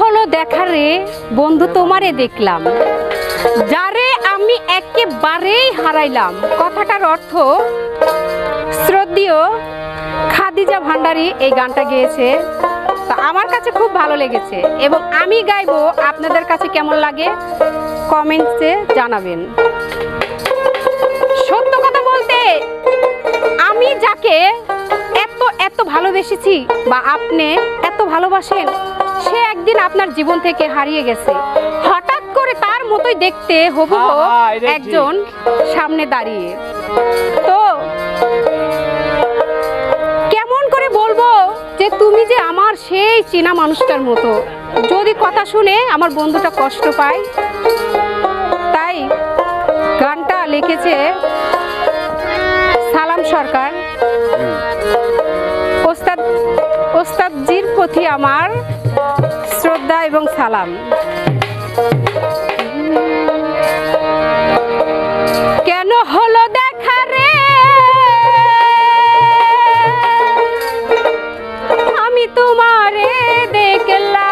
হলো দেখারে বন্ধু তোমারে দেখলাম। যারে আমি একেবারেই হারাইলাম। কথাটার অর্থ, শ্রদ্ধীয় খাদিজা ভান্ডারি এই গানটা গেয়েছে। তা আমার কাছে খুব ভালো লেগেছে এবং আমি গাইবো আপনাদের কাছে কেমন লাগে কমেন্টসে জানাবেন। সত্য কথা বলতে, আমি যাকে এত এত ভালোবেসেছি বা আপনি এত ভালোবাসেন সে একদিন আপনার জীবন থেকে হারিয়ে গেছে। হঠাৎ করে তার মতোই দেখতে হবু। একজন সামনে দাঁড়িয়ে। তো কেমন করে বলব যে তুমি যে আমার সেই চেনা মানুষটার মতো। যদি কথা শুনে আমার বন্ধুটা কষ্ট পায় তাই গানটা লিখেছে সালাম সরকার। ওস্তাদ ওস্তাদজির প্রতি আমার এবং সালাম। কেন হলো দেখা রে? আমি তোমারে দেখলাম।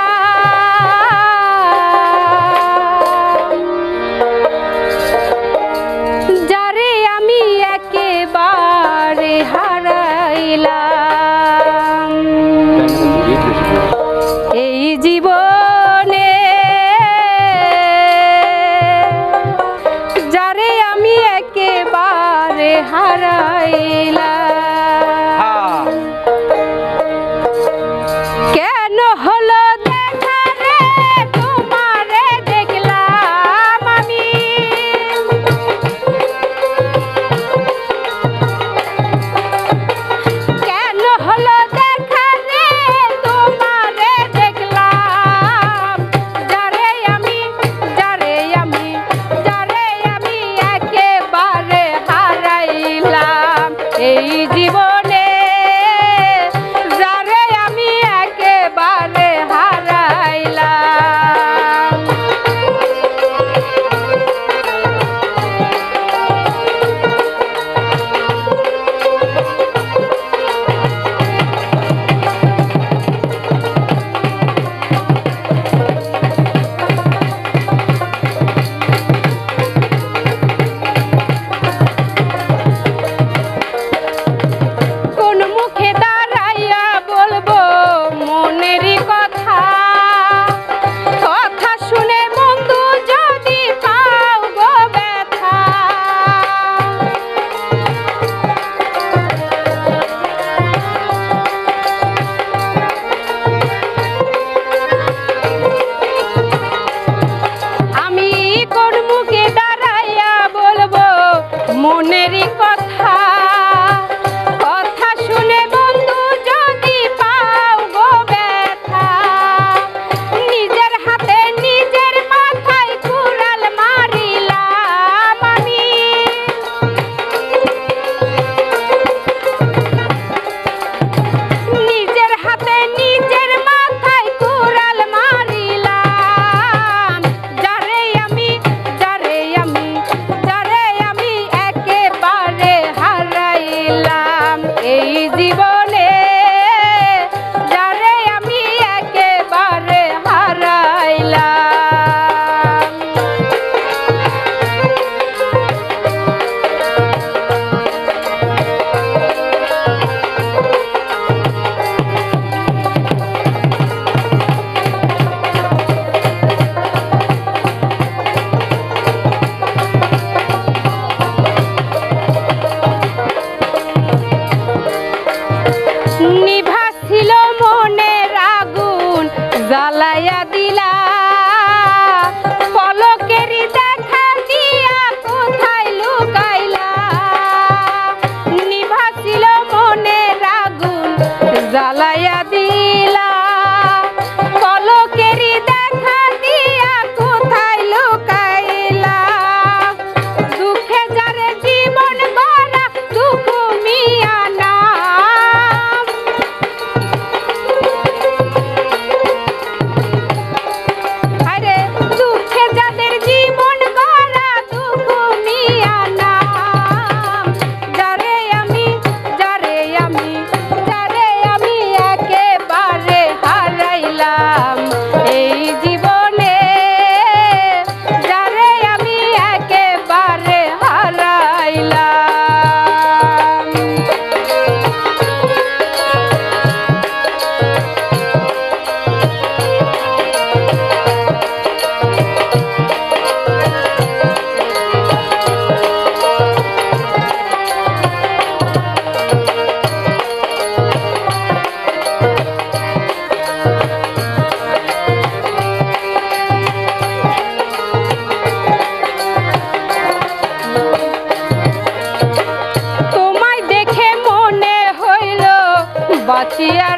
যারে আমি একেবারে হারাইলাম। একেবারে মনেরই কথা জ্বালাইয়া দিলা বাঁচিয়া